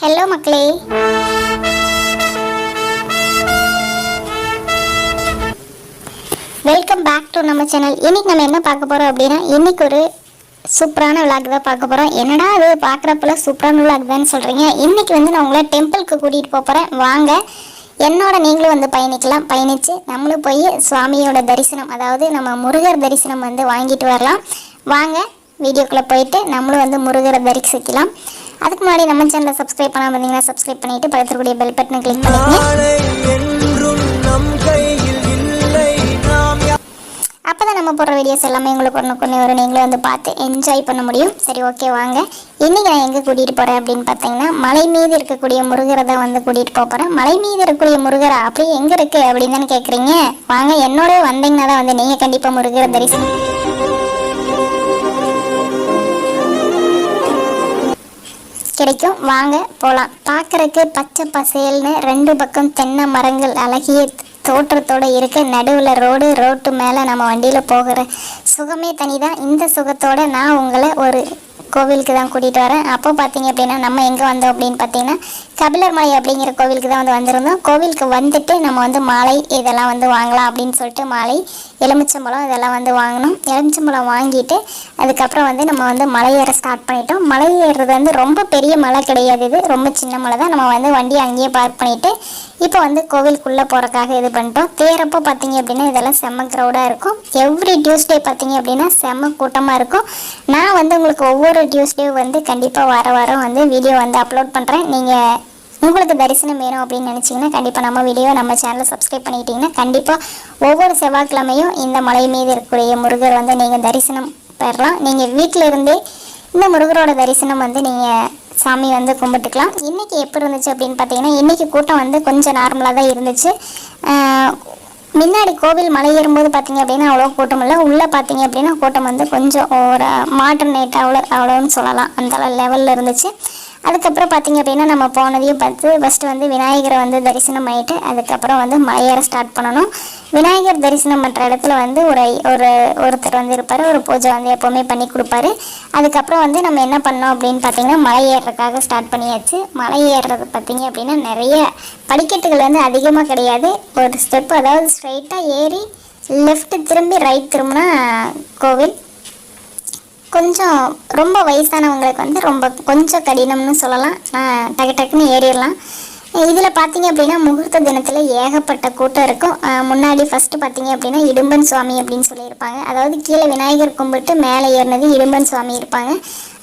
Hello மக்களே. Welcome back to நம்ம channel இன்னைக்கு நம்ம என்ன பார்க்க போறோம் அப்படின்னா இன்னைக்கு ஒரு சூப்பரான விளாக் தான் பார்க்க போகிறோம் என்னடா அது? பார்க்குறப்பல சூப்பரான விளாக் தான் சொல்கிறீங்க இன்றைக்கி வந்து நான் உங்களை டெம்பிளுக்கு கூட்டிகிட்டு போக போகிறேன் வாங்க என்னோட நீங்களும் வந்து பயணிக்கலாம். பயணித்து நம்மளும் போய் சுவாமியோட தரிசனம் அதாவது நம்ம முருகர் தரிசனம் வந்து வாங்கிட்டு வரலாம். வாங்க வீடியோக்குள்ளே போயிட்டு நம்மளும் வந்து முருகரை தரிசிக்கலாம். அதுக்கு முன்னாடி நம்ம சேனலை சப்ஸ்கிரைப் பண்ணாமல் இருந்தீங்கன்னா சப்ஸ்கிரைப் பண்ணிட்டு பக்கத்துக்கூடிய பெல் பட்டனை கிளிக் பண்ணிக்கங்க. நாளை நம்ம போடுற வீடியோஸ் எல்லாமே உங்களுக்கு ஒன்று கொண்டு வரும். நீங்களும் வந்து பார்த்து என்ஜாய் பண்ண முடியும். சரி ஓகே வாங்க. இன்றைக்கி நான் எங்கே கூட்டிகிட்டு போகிறேன் அப்படின்னு பார்த்தீங்கன்னா மலை மீது இருக்கக்கூடிய முருகரை தான் வந்து கூட்டிகிட்டு போக போகிறேன் மலை மீது இருக்கக்கூடிய முருகரா? அப்படியே எங்கே இருக்குது அப்படின்னு தானே கேட்குறீங்க வாங்க என்னோட வந்தீங்கன்னா தான் வந்து நீங்கள் கண்டிப்பாக முருகரை தரிசனம் கிடைக்கும். வாங்க போகலாம் பார்க்குறக்கு பச்சை பசேல்னு ரெண்டு பக்கம் தென்னை மரங்கள் அழகிய தோற்றத்தோட இருக்க. நடுவில் ரோடு ரோட்டு மேலே நம்ம வண்டியில் போகிற சுகமே தனிதான். இந்த சுகத்தோட நான் உங்களை ஒரு கோவிலுக்கு தான் கூட்டிகிட்டு வரேன். அப்போ பார்த்தீங்க அப்படின்னா நம்ம எங்கே வந்தோம் அப்படின்னு பார்த்தீங்கன்னா கபிலர் மலை அப்படிங்கிற கோவிலுக்கு தான் வந்து வந்திருந்தோம். கோவிலுக்கு வந்துட்டு நம்ம வந்து மாலை இதெல்லாம் வந்து வாங்கலாம் அப்படின்னு சொல்லிட்டு மாலை எலுமிச்சம்பழம் இதெல்லாம் வந்து வாங்கினோம். எலுமிச்சம்பழம் வாங்கிட்டு அதுக்கப்புறம் வந்து நம்ம வந்து மலை ஏற ஸ்டார்ட் பண்ணிட்டோம். மலை ஏறுறது வந்து ரொம்ப பெரிய மலை கிடையாது இது. ரொம்ப சின்ன மலை தான். நம்ம வந்து வண்டியை அங்கேயே பார்க் பண்ணிவிட்டு இப்போ வந்து கோவிலுக்குள்ளே போகிறக்காக இது பண்ணிட்டோம். தேரப்போ பார்த்தீங்க அப்படின்னா இதெல்லாம் செம்ம க்ரௌடாக இருக்கும். எவ்ரி டியூஸ்டே பார்த்தீங்க அப்படின்னா செம்ம கூட்டமாக இருக்கும். நான் வந்து உங்களுக்கு ஒவ்வொரு டியூஸ்டே வந்து கண்டிப்பாக வார வாரம் வந்து வீடியோ வந்து அப்லோட் பண்ணுறேன் நீங்கள் உங்களுக்கு தரிசனம் வேணும் அப்படின்னு நினச்சிங்கன்னா கண்டிப்பாக நம்ம வீடியோ நம்ம சேனலை சப்ஸ்கிரைப் பண்ணிக்கிட்டிங்கன்னா கண்டிப்பாக ஒவ்வொரு செவ்வாய்க்கிழமையும் இந்த மலை மீது இருக்கக்கூடிய முருகர் வந்து நீங்கள் தரிசனம் பெறலாம். நீங்கள் வீட்டில் இருந்தே இந்த முருகரோட தரிசனம் வந்து நீங்கள் சாமி வந்து கும்பிட்டுக்கலாம். இன்றைக்கி எப்படி இருந்துச்சு அப்படின்னு பார்த்தீங்கன்னா இன்றைக்கி கூட்டம் வந்து கொஞ்சம் நார்மலாக தான் இருந்துச்சு. முன்னாடி கோவில் மலை ஏறும்போது பார்த்தீங்க அப்படின்னா அவ்வளோ கூட்டம் இல்லை. உள்ளே பார்த்தீங்க அப்படின்னா கூட்டம் வந்து கொஞ்சம் ஒரு மாடர்னேட் அவ்வளோ அவ்வளோன்னு சொல்லலாம். அந்த லெவலில் இருந்துச்சு. அதுக்கப்புறம் பார்த்திங்க அப்படின்னா நம்ம போனதையும் பார்த்து ஃபஸ்ட்டு வந்து விநாயகரை வந்து தரிசனம் ஆகிட்டு அதுக்கப்புறம் வந்து மலையேற ஸ்டார்ட் பண்ணணும். விநாயகர் தரிசனம் பண்ணுற இடத்துல வந்து ஒரு ஒரு ஒருத்தர் வந்து இருப்பார் ஒரு பூஜை வந்து எப்போவுமே பண்ணி கொடுப்பாரு. அதுக்கப்புறம் வந்து நம்ம என்ன பண்ணோம் அப்படின்னு பார்த்தீங்கன்னா மலை ஏறுறதுக்காக ஸ்டார்ட் பண்ணியாச்சு. மலை ஏறுறது பார்த்தீங்க அப்படின்னா நிறைய படிக்கட்டுகள் வந்து அதிகமாக கிடையாது. ஒரு ஸ்டெப் அதாவது ஸ்ட்ரைட்டாக ஏறி லெஃப்ட்டு திரும்பி ரைட் திரும்பினா கோவில். கொஞ்சம் ரொம்ப வயசானவங்களுக்கு வந்து ரொம்ப கொஞ்சம் கடினம்னு சொல்லலாம். நான் டக்கு டக்குன்னு ஏறிடலாம். இதில் பார்த்தீங்க அப்படின்னா முகூர்த்த தினத்தில் ஏகப்பட்ட கூட்டம் இருக்கும். முன்னாடி ஃபஸ்ட்டு பார்த்தீங்க அப்படின்னா இடும்பன் சுவாமி அப்படின்னு சொல்லியிருப்பாங்க. அதாவது கீழே விநாயகர் கும்பிட்டு மேலே ஏறினது இடும்பன் சுவாமி இருப்பாங்க.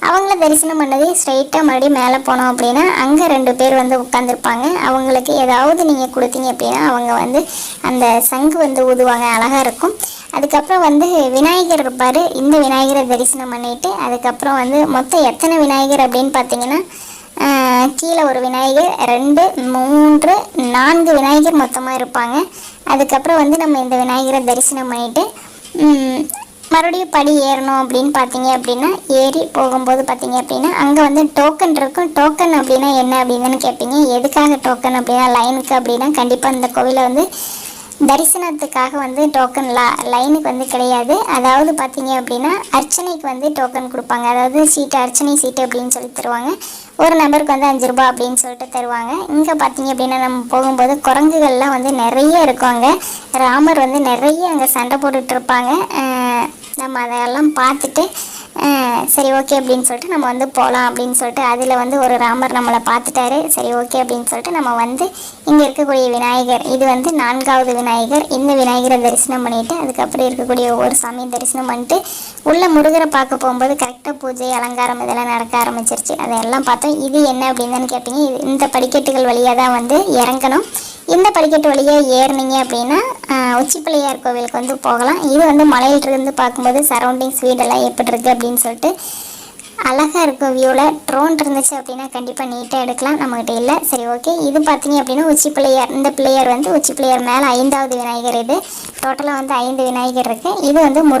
அவங்கள தரிசனம் பண்ணது ஸ்ட்ரைட்டாக மறுபடியும் மேலே போனோம் அப்படின்னா அங்கே ரெண்டு பேர் வந்து உட்காந்துருப்பாங்க அவங்களுக்கு ஏதாவது நீங்கள் கொடுத்தீங்க அப்படின்னா அவங்க வந்து அந்த சங்கு வந்து ஊதுவாங்க அழகாக இருக்கும். அதுக்கப்புறம் வந்து விநாயகர் இருப்பார். இந்த விநாயகரை தரிசனம் பண்ணிவிட்டு அதுக்கப்புறம் வந்து மொத்தம் எத்தனை விநாயகர் அப்படின்னு பார்த்தீங்கன்னா கீழே ஒரு விநாயகர் ரெண்டு மூன்று நான்கு விநாயகர் மொத்தமாக இருப்பாங்க. அதுக்கப்புறம் வந்து நம்ம இந்த விநாயகரை தரிசனம் பண்ணிவிட்டு மறுபடியும் படி ஏறணும் அப்படின்னு பார்த்தீங்க அப்படின்னா ஏறி போகும்போது பார்த்தீங்க அப்படின்னா அங்கே வந்து டோக்கன் இருக்கும். டோக்கன் அப்படின்னா என்ன அப்படின்னு கேட்பீங்க. எதுக்காக டோக்கன் அப்படின்னா லைனுக்கு அப்படின்னா கண்டிப்பாக இந்த கோவிலை வந்து தரிசனத்துக்காக வந்து டோக்கன் லா லைனுக்கு வந்து கிடையாது. அதாவது பார்த்தீங்க அப்படின்னா அர்ச்சனைக்கு வந்து டோக்கன் கொடுப்பாங்க. அதாவது சீட்டு அர்ச்சனை சீட்டு அப்படின்னு சொல்லி தருவாங்க. ஒரு நபருக்கு வந்து அஞ்சு ரூபா அப்படின்னு சொல்லிட்டு தருவாங்க. இங்கே பார்த்தீங்க அப்படின்னா நம்ம போகும்போது குரங்குகள்லாம் வந்து நிறைய இருக்கும் அங்கே. ராமர் வந்து நிறைய அங்கே சண்டை போட்டுட்ருப்பாங்க இருப்பாங்க. நம்ம அதையெல்லாம் பார்த்துட்டு சரி ஓகே அப்படின்னு சொல்லிட்டு நம்ம வந்து போகலாம் அப்படின்னு சொல்லிட்டு அதில் வந்து ஒரு ராமர் நம்மளை பார்த்துட்டாரு. சரி ஓகே அப்படின்னு சொல்லிட்டு நம்ம வந்து இங்கே இருக்கக்கூடிய விநாயகர் இது வந்து நான்காவது விநாயகர். இந்த விநாயகரை தரிசனம் பண்ணிட்டு அதுக்கப்புறம் இருக்கக்கூடிய ஒவ்வொரு சாமியும் தரிசனம் பண்ணிட்டு உள்ள முருகரை பார்க்க போகும்போது கரெக்டாக பூஜை அலங்காரம் இதெல்லாம் நடக்க ஆரம்பிச்சிருச்சு. அதெல்லாம் பார்த்தோம். இது என்ன அப்படின்னு தானே கேட்பீங்க இது இந்த படிக்கட்டுகள் வழியாக தான் வந்து இறங்கணும். இந்த படிக்கட்டு வழியாக ஏறுனீங்க அப்படின்னா உச்சிப்பிள்ளையார் கோவிலுக்கு வந்து போகலாம். இது வந்து மலையிலிருந்து பார்க்கும்போது சரௌண்டிங்ஸ் வீடெல்லாம் எப்படி இருக்குது அப்படின்னு சொல்லிட்டு அழகாக இருக்கும் வியூவில் ட்ரோன் இருந்துச்சு அப்படின்னா கண்டிப்பாக நீட்டாக எடுக்கலாம். நம்மகிட்ட இல்லை. சரி ஓகே இது பார்த்தீங்க அப்படின்னா உச்சி பிள்ளையார் இந்த பிள்ளையார் வந்து உச்சி பிள்ளையார் மேலே ஐந்தாவது விநாயகர் இது. டோட்டலாக வந்து ஐந்து விநாயகர் இருக்குது இது வந்து முரு